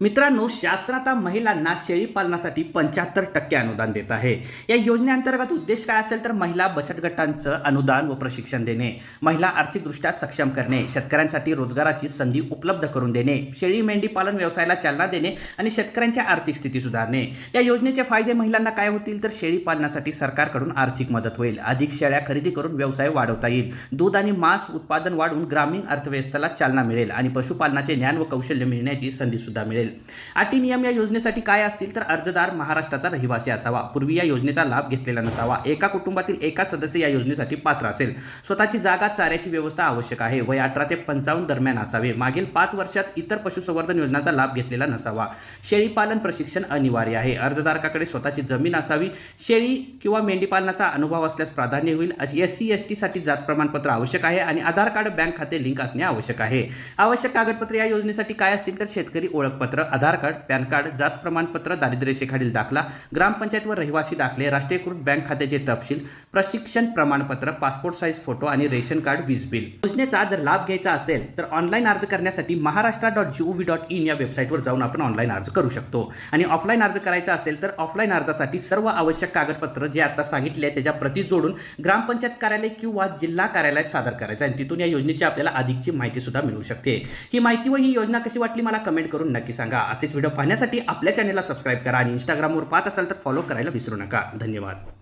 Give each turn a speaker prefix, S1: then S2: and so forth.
S1: मित्रांनो शासन आता महिलांना शेळी पालनासाठी पंच्याहत्तर टक्के अनुदान देत आहे. या योजनेअंतर्गत उद्देश काय असेल तर महिला बचत गटांचं अनुदान व प्रशिक्षण देणे महिला आर्थिकदृष्ट्या सक्षम करणे शेतकऱ्यांसाठी रोजगाराची संधी उपलब्ध करून देणे शेळी मेंढी पालन व्यवसायाला चालना देणे आणि शेतकऱ्यांची आर्थिक स्थिती सुधारणे. या योजनेचे फायदे महिलांना काय होतील तर शेळी पालनासाठी सरकारकडून आर्थिक मदत होईल. अधिक शेळ्या खरेदी करून व्यवसाय वाढवता येईल. दूध आणि मांस उत्पादन वाढवून ग्रामीण अर्थव्यवस्थेला चालना मिळेल आणि पशुपालनाचे ज्ञान व कौशल्य मिळण्याची संधी सुद्धा मिळेल. अटी नियम या योजनेसाठी काय असतील तर अर्जदार महाराष्ट्राचा रहिवासी असावा. पूर्वी या योजनेचा लाभ घेतलेला नसावा. एका कुटुंबातील एका सदस्य या योजनेसाठी पात्र असेल. स्वतःची जागा चाऱ्याची व्यवस्था आवश्यक आहे. वय अठरा ते पंचावन्न दरम्यान असावे. मागील पाच वर्षात इतर पशुसंवर्धन योजनाचा लाभ घेतलेला नसावा. शेळीपालन प्रशिक्षण अनिवार्य आहे. अर्जदारकाकडे स्वतःची जमीन असावी. शेळी किंवा मेंढीपालनाचा अनुभव असल्यास प्राधान्य होईल. एस सी एस टीसाठी जात प्रमाणपत्र आवश्यक आहे आणि आधार कार्ड बँक खाते लिंक असणे आवश्यक आहे. आवश्यक कागदपत्रे या योजनेसाठी काय असतील तर शेतकरी ओळखपत्र आधार कार्ड पॅन कार्ड जात प्रमाणपत्र दारिद्र्यरेषेखालील दाखला ग्रामपंचायत व रहिवासी दाखले राष्ट्रीयकृत बँक खात्याचे तपशील प्रशिक्षण प्रमाणपत्र पासपोर्ट साईज फोटो आणि रेशन कार्ड वीज बिल. योजनेचा जर लाभ घ्यायचा असेल तर ऑनलाईन अर्ज करण्यासाठी Maharashtra dot G O V dot in या वेबसाईटवर जाऊन आपण ऑनलाईन अर्ज करू शकतो. आणि ऑफलाईन अर्ज करायचा असेल तर ऑफलाईन अर्जासाठी सर्व आवश्यक कागदपत्र जे आता सांगितले त्याच्या प्रती जोडून ग्रामपंचायत कार्यालय किंवा जिल्हा कार्यालयात सादर करायचं आणि तिथून या योजनेची आपल्याला अधिकची माहिती सुद्धा मिळू शकते. ही माहिती व ही योजना कशी वाटली मला कमेंट करून नक्की सांगा. असेच व्हिडिओ पाहण्यासाठी आपल्या चॅनलला सबस्क्राईब करा आणि इंस्टाग्रामवर पाहत असाल तर फॉलो करायला विसरू नका. धन्यवाद.